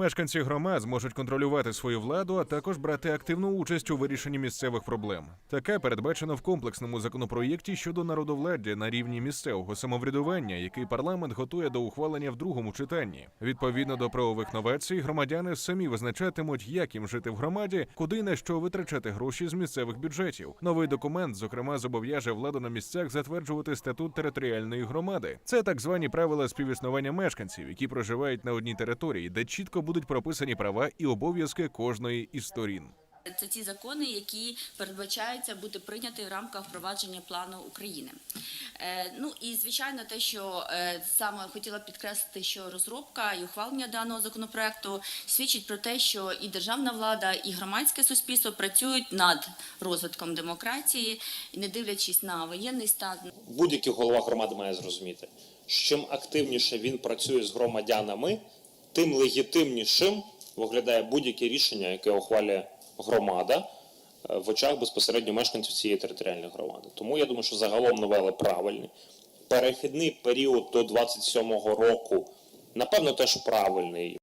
Мешканці громад зможуть контролювати свою владу, а також брати активну участь у вирішенні місцевих проблем. Таке передбачено в комплексному законопроєкті щодо народовладдя на рівні місцевого самоврядування, який парламент готує до ухвалення в другому читанні. Відповідно до правових новацій, громадяни самі визначатимуть, як їм жити в громаді, куди на що витрачати гроші з місцевих бюджетів. Новий документ, зокрема, зобов'яже владу на місцях затверджувати статут територіальної громади. Це так звані правила співіснування мешканців, які проживають на одній території, де чітко будуть прописані права і обов'язки кожної із сторін. Це ті закони, які передбачаються бути прийняті в рамках впровадження плану України. Е, ну і звичайно, те, що е, саме хотіла підкреслити, що розробка і ухвалення даного законопроекту свідчить про те, що і державна влада, і громадське суспільство працюють над розвитком демократії, не дивлячись на воєнний стан, будь-який голова громади має зрозуміти, що чим активніше він працює з громадянами, тим легітимнішим виглядає будь-яке рішення, яке ухвалює громада е, в очах безпосередньо мешканців цієї територіальної громади. Тому я думаю, що загалом новели правильні. Перехідний період до 27-го року, напевно, теж правильний.